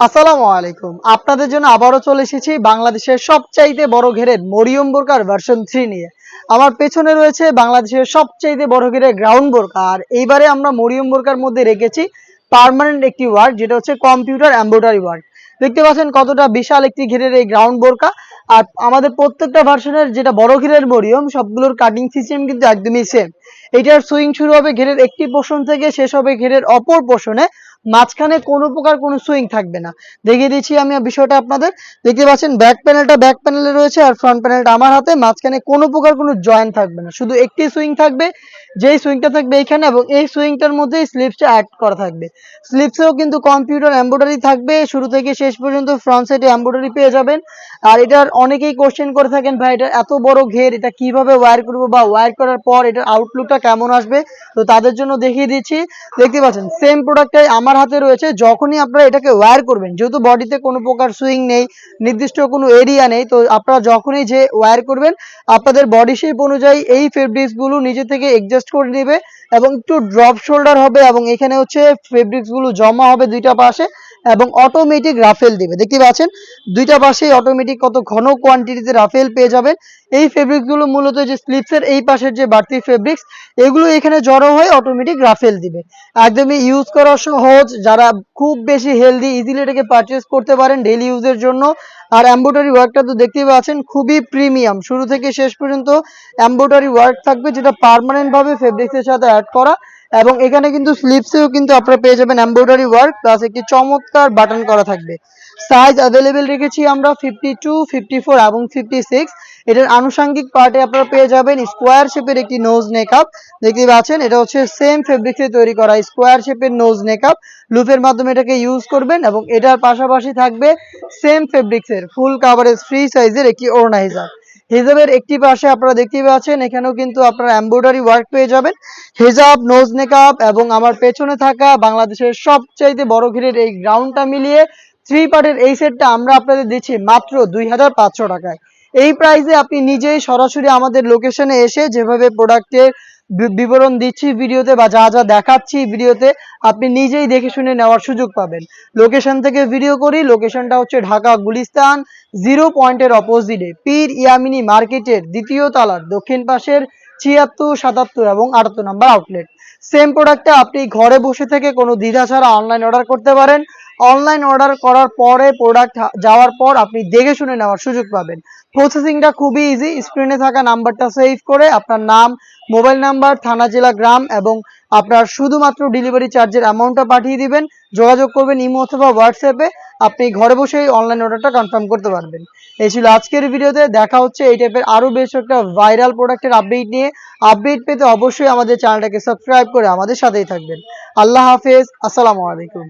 আসসালামু আলাইকুম। আপনাদের জন্য আবারও চলে এসেছি বাংলাদেশের সবচাইতে বড় ঘেরের মরিয়ম বোরকার ভার্সন থ্রি নিয়ে। আমার পেছনে রয়েছে বাংলাদেশের সবচাইতে বড় ঘেরের গ্রাউন্ড বোরকা। আর এইবারে আমরা মরিয়ম বোরকার মধ্যে রেখেছি পার্মানেন্ট একটি ওয়ার্ক যেটা হচ্ছে কম্পিউটার এম্ব্রয়ডারি ওয়ার্ক দেখতে পাচ্ছেন কতটা বিশাল একটি ঘেরের এই গ্রাউন্ড বোরকা। আর আমাদের প্রত্যেকটা ভার্সনের যেটা বড় ঘেরের মরিয়ম, সবগুলোর কাটিং সিস্টেম কিন্তু একদমই সেম এটার সুইং শুরু হবে ঘেরের একটি পোর্শন থেকে, শেষ হবে ঘেরের অপর পোর্শনে মাঝখানে কোনো প্রকার কোন সুইং থাকবে না। দেখিয়ে দিচ্ছি আমি বিষয়টা আপনাদের। দেখতে পাচ্ছেন, ব্যাক প্যানেলটা ব্যাক প্যানেলে রয়েছে আর ফ্রন্ট প্যানেলটা আমার হাতে। মাঝখানে কোনো প্রকার কোনো জয়েন্ট থাকবে না। শুধু একটি সুইং থাকবে। যেই সুইংটা থাকবে এইখানে এবং এই সুইংটার মধ্যেই স্লিপসটা অ্যাড করা থাকবে। স্লিপসেও কিন্তু কম্পিউটার এমব্রয়ডারি থাকবে, শুরু থেকে শেষ পর্যন্ত ফ্রন্ট সাইডে এমব্রয়ডারি পেয়ে যাবেন। আর এটার অনেকেই কোশ্চেন করে থাকেন, ভাই, এটা এত বড় ঘের, এটা কীভাবে ওয়্যার করব বা ওয়্যার করার পর এটার আউটলুকটা কেমন আসবে? তো তাদের জন্য দেখিয়ে দিচ্ছি। দেখতে পাচ্ছেন সেম প্রোডাক্টটাই আমার হাতে রয়েছে। যখনই আপনারা এটাকে ওয়্যার করবেন, যেহেতু বডিতে কোনো প্রকার সুইং নেই, নির্দিষ্ট কোনো এরিয়া নেই, তো আপনারা যখনই যে ওয়্যার করবেন, আপনাদের বডি শেপ অনুযায়ী এই ফেব্রিক্সগুলো নিজে থেকে অ্যাডজাস্ট করে নেবে এবং একটু ড্রপ শোল্ডার হবে এবং এখানে হচ্ছে ফেব্রিক্সগুলো জমা হবে দুইটা পাশে। এবং অটোমেটিক রাফেল দিবে। দেখতে পাচ্ছেন? দুইটা পাশেই অটোমেটিক কত ঘন কোয়ান্টিটিতে রাফেল পেয়ে যাবেন। এই ফেব্রিক্সগুলো মূলত যে স্লিপসের এই পাশের যে বাড়তি ফেব্রিক্স এগুলো এখানে জড়ো হয়ে অটোমেটিক রাফেল দিবে। একদমই ইউজ করা সহজ। যারা খুব বেশি হেলদি ইজিলি এটাকে পারচেস করতে পারেন ডেলি ইউজের জন্য। আর এম্ব্রয়ডারি ওয়ার্কটা তো দেখতেই পাচ্ছেন, খুবই প্রিমিয়াম শুরু থেকে শেষ পর্যন্ত এম্ব্রয়ডারি ওয়ার্ক থাকবে যেটা পার্মানেন্ট ভাবে ফেব্রিক্সের সাথে অ্যাড করা। এবং এখানে কিন্তু স্লিপসেও কিন্তু আপনারা পেয়ে যাবেন এমব্রয়ডারি ওয়ার্ক প্লাস একটি চমৎকার বাটন করা থাকবে। সাইজ অ্যাভেলেবেল রেখেছি আমরা ফিফটি টু এবং ফিফটি এটার আনুষঙ্গিক পার্টে আপনারা পেয়ে যাবেন স্কোয়ার শেপের একটি নোজ নেকআপ দেখতে পাচ্ছেন, এটা হচ্ছে সেম ফেব্রিক্সে তৈরি করা স্কোয়ার শেপের নোজ নেকআপ লুপের মাধ্যমে এটাকে ইউজ করবেন এবং এটার পাশাপাশি থাকবে সেম ফেব্রিক্সের ফুল কাভারেজ ফ্রি সাইজের একটি ওড়না হিজাব হিজাবের একটি পাশে আপনারা দেখতে পাচ্ছেন, এখানেও কিন্তু আপনারা এমব্রয়ডারি ওয়ার্ক পেয়ে যাবেন। হিজাব নোজ নেকআপ এবং আমার পেছনে থাকা বাংলাদেশের সবচাইতে বড় ঘিরের এই গ্রাউন্ডটা মিলিয়ে থ্রি পার্টের এই সেটটা আমরা আপনাদের দিচ্ছি মাত্র দুই হাজার পাঁচশো টাকায়। এই প্রাইসে আপনি নিজেই সরাসরি আমাদের লোকেশনে এসে যেভাবে প্রোডাক্টের বিবরণ দিচ্ছি ভিডিওতে বা যা যা দেখাচ্ছি ভিডিওতে, আপনি নিজেই দেখে শুনে নেওয়ার সুযোগ পাবেন। লোকেশন থেকে ভিডিও করি লোকেশনটা হচ্ছে ঢাকা গুলিস্তান জিরো পয়েন্টের অপোজিটে পীর ইয়ামিনী মার্কেটের দ্বিতীয় তালার, দক্ষিণ পাশের ছিয়াত্তর, সাতাত্তর এবং আটাত্তর নাম্বার আউটলেট সেম প্রোডাক্টটা আপনি ঘরে বসে থেকে কোনো দ্বিধা ছাড়া অনলাইন অর্ডার করতে পারেন। অনলাইন অর্ডার করার পরে প্রোডাক্ট যাওয়ার পর আপনি দেখে শুনে নেওয়ার সুযোগ পাবেন। প্রসেসিংটা খুবই ইজি স্ক্রিনে থাকা নাম্বারটা সেভ করে আপনার নাম মোবাইল নাম্বার থানা, জেলা, গ্রাম এবং আপনার শুধুমাত্র ডেলিভারি চার্জের অ্যামাউন্টটা পাঠিয়ে দিবেন। যোগাযোগ করবেন ইমো অথবা হোয়াটসঅ্যাপে। আপনি ঘরে বসেই অনলাইন অর্ডারটা কনফার্ম করতে পারবেন। এই ছিল আজকের ভিডিওতে। দেখা হচ্ছে এই টাইপের আরও বেশ একটা ভাইরাল প্রোডাক্টের আপডেট নিয়ে। আপডেট পেতে অবশ্যই আমাদের চ্যানেলটাকে সাবস্ক্রাইব করে আমাদের সাথেই থাকবেন। আল্লাহ হাফেজ। আসসালামু আলাইকুম।